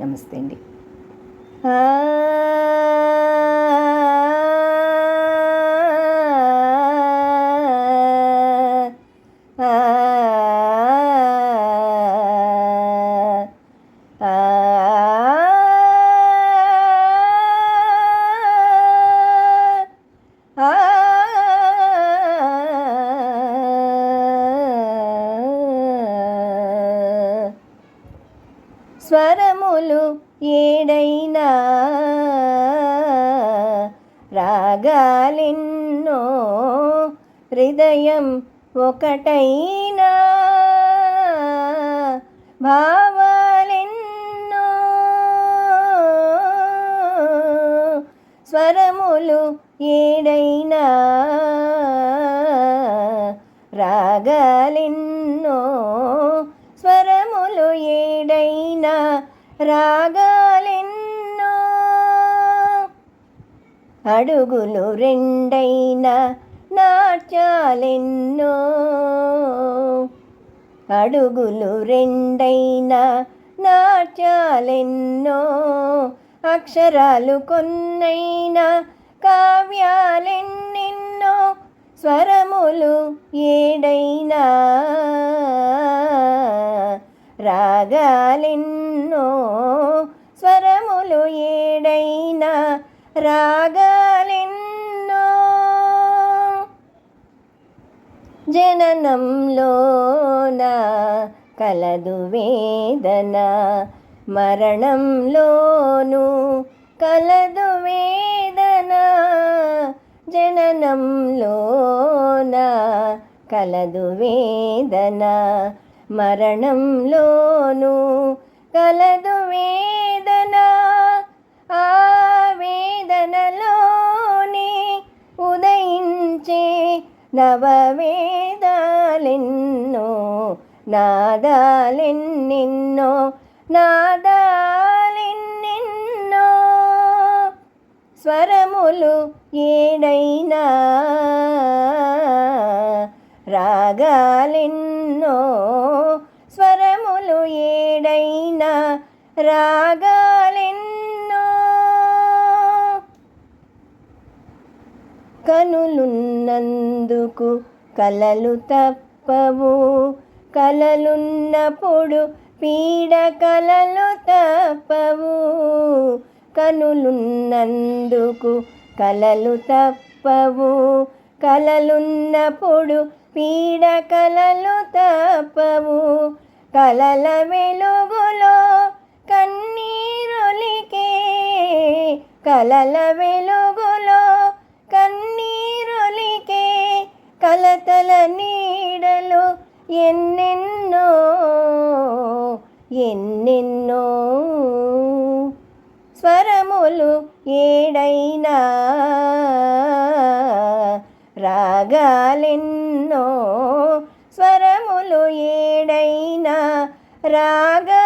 నమస్తే అండి. స్వరములు ఏడైనా రాగాలెన్నో హృదయం ఒకటైనా భావాలెన్నో స్వరములు ఏడైనా రాగాలెన్నో స్వరములు రాగాలెన్నో అడుగులు రెండైనా నాట్యాలెన్నో అడుగులు రెండైనా నాట్యాలెన్నో అక్షరాలు కొన్నైనా కావ్యాలెన్నెన్నో స్వరములు ఏడైనా రాగాలెన్నో స్వరములు ఏడైనా రాగాలెన్నో. జననంలోన కలదు వేదన మరణంలోను కలదు వేదన. జననంలోన కలదు వేదన మరణంలోనూ కలదు వేదన ఆ వేదనలోనే ఉదయించే నవవేదాలెన్నో నాదాలెన్నెన్నో నాదాలెన్నెన్నో స్వరములు ఏడైనా రాగా రాగాలు ఏడైనా రాగాలెన్నో. కనులున్నందుకు కలలు తప్పవు. కలలున్నప్పుడు పీడ కలలు తప్పవు. కనులున్నందుకు కలలు తప్పవు. కలలున్నప్పుడు పీడ కలలు తప్పవు. కలల వెలుగులో కన్నీరులికే. కలల వెలుగులో కన్నీరులికే. కలతల నీడలు ఎన్నెన్నో ఎన్నెన్నో. స్వరములు ఏడైనా రాగాలెన్నో. స్వరములు ఏ రాగా